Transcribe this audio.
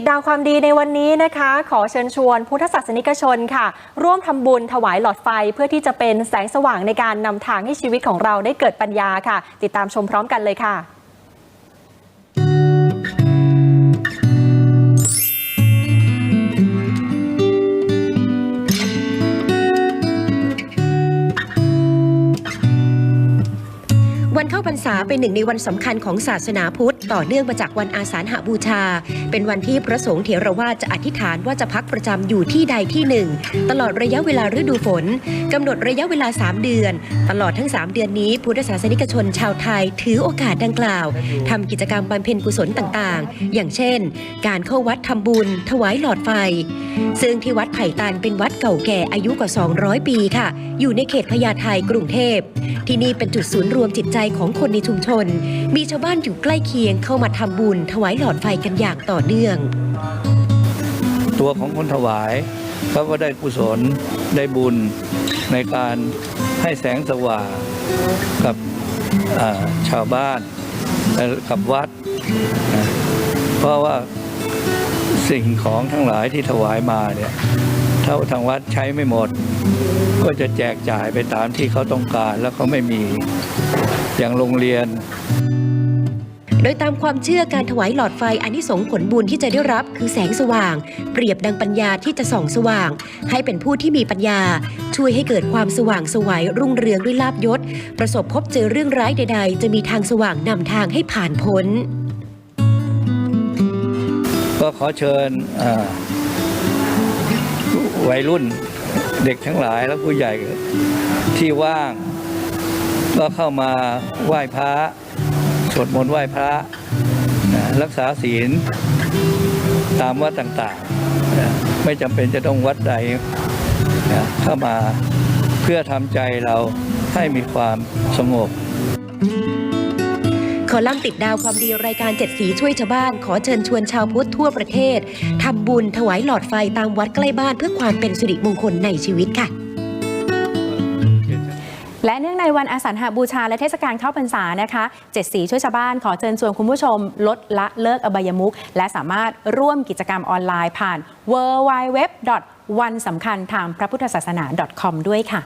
ดดาวความดีในวันนี้นะคะ ขอเชิญชวนพุทธศาสนิกชนค่ะ ร่วมทำบุญถวายหลอดไฟเพื่อที่จะเป็นแสงสว่างในการนำทางให้ชีวิตของเราได้เกิดปัญญาค่ะ ติดตามชมพร้อมกันเลยค่ะ ษาเป็นหนึ่งในวันสำคัญของศาสนาพุทธ ต่อเนื่องมาจากวันอาสาฬหบูชา เป็นวันที่พระสงฆ์เถรวาทจะอธิษฐานว่าจะพักประจำอยู่ที่ใดที่หนึ่ง ตลอดระยะเวลาฤดูฝนกำหนดระยะเวลา 3 เดือน ตลอดทั้ง 3 เดือนนี้ พุทธศาสนิกชนชาวไทย ถือโอกาสดังกล่าวทำกิจกรรมบำเพ็ญกุศลต่างๆ อย่างเช่น การเข้าวัดทำบุญ ถวายหลอดไฟ ซึ่งที่วัดไผ่ตันเป็นวัดเก่าแก่อายุกว่า 200 ปีค่ะ อยู่ในเขตพญาไทกรุงเทพ ที่นี่เป็นจุดศูนย์รวมจิตใจของคนในชุมชน มีชาวบ้านอยู่ใกล้เคียงเข้ามาทำบุญ ถวายหลอดไฟกันอย่างต่อเนื่อง ตัวของคนถวายเขาก็ได้กุศลได้บุญในการให้แสงสว่างกับชาวบ้านกับวัดนะเพราะว่าสิ่งของทั้งหลายที่ถวายมาเนี่ย ถ้าทางวัดใช้ไม่หมด ก็จะแจกจ่ายไปตามที่เขาต้องการแล้วเขาไม่มีอย่างโรงเรียน โดยตามความเชื่อการถวายหลอดไฟอันที่สงส์ผลบุญที่จะได้รับคือแสงสว่าง เปรียบดังปัญญาที่จะส่องสว่าง ให้เป็นผู้ที่มีปัญญา ช่วยให้เกิดความสว่างไสวัยรุ่งเรืองด้วยลาบยศ ประสบพบเจอเรื่องร้ายใด ๆ จะมีทางสว่างนำทางให้ผ่านพ้น ก็ขอเชิญอ่า วัยรุ่นเด็กทั้งหลายและผู้ใหญ่ที่ว่าง ก็เข้ามาไหว้พระสวดมนต์ไหว้พระ รักษาศีลตามวัดต่างๆ ไม่จำเป็นจะต้องวัดใดเข้ามาเพื่อทำใจเราให้มีความสงบ คอลัมน์ติดดาวความดีรายการเจ็ดสีช่วยชาวบ้าน ขอเชิญชวนชาวพุทธทั่วประเทศทำบุญถวายหลอดไฟตามวัดใกล้บ้านเพื่อความเป็นสิริมงคลในชีวิตค่ะและเนื่องในวันอาสาฬหบูชาและเทศกาลเข้าพรรษานะคะเจ็ดสีช่วยชาวบ้านขอเชิญชวนคุณผู้ชม ลดละเลิกอบายมุขและสามารถร่วมกิจกรรมออนไลน์ผ่าน w w w วันสำคัญทางพระพุทธศาสนา .com ด้วยค่ะ